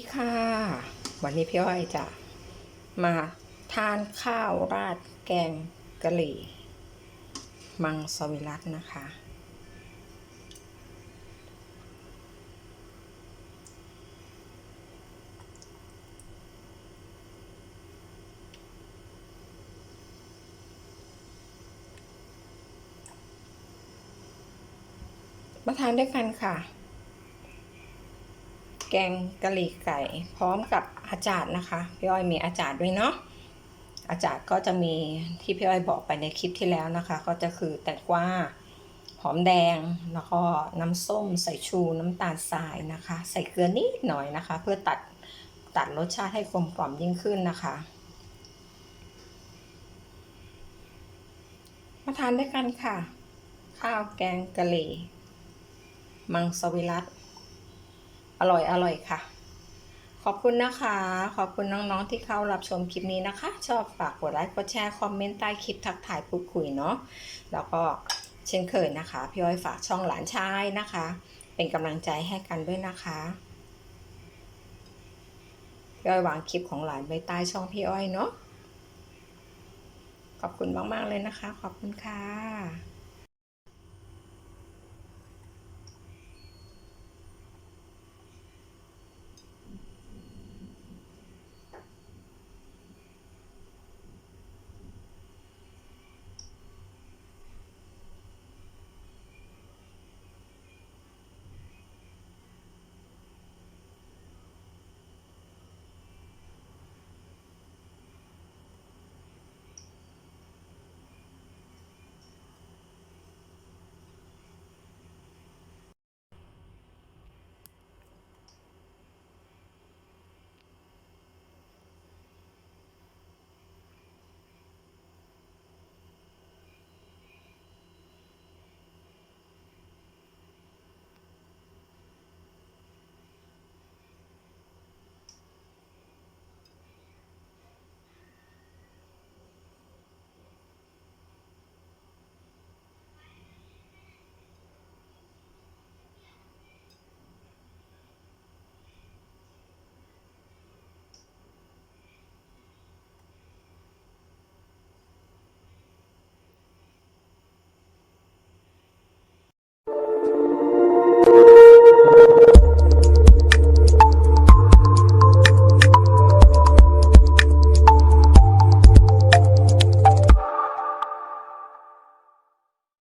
ดีค่ะ วันนี้พี่อ้อยจะมาทานข้าวราดแกงกะหรี่ มังสวิรัตนะคะ มาทานด้วยกันค่ะ แกงกะหรี่ไก่ พร้อมกับอาจารย์นะคะ พี่อ้อยมีอาจารย์ด้วยเนาะอาจารย์ก็จะมีที่พี่อ้อยบอกไปในคลิปที่แล้วนะคะ ก็จะคือแตงกวาหอมแดงแล้วก็น้ำส้มใส่ชูน้ำตาลทรายนะคะ ใส่เกลือนิดหน่อยนะคะ เพื่อตัดตัดรสชาติให้กลมกล่อมยิ่งขึ้นนะคะมาทานด้วยกันค่ะ ข้าวแกงกะหรี่ มังสวิรัต อร่อยอร่อยค่ะ ขอบคุณนะคะ ขอบคุณน้องๆที่เข้ารับชมคลิปนี้นะคะ ชอบฝากกดไลค์กดแชร์คอมเมนต์ใต้คลิปทักทายพูดคุยเนาะแล้วก็เช่นเคยนะคะ พี่อ้อยฝากช่องหลานชายนะคะ เป็นกำลังใจให้กันด้วยนะคะพี่อ้อยวางคลิปของหลานไว้ใต้ช่องพี่อ้อยเนาะขอบคุณมาก ๆ เลยนะคะ ขอบคุณค่ะ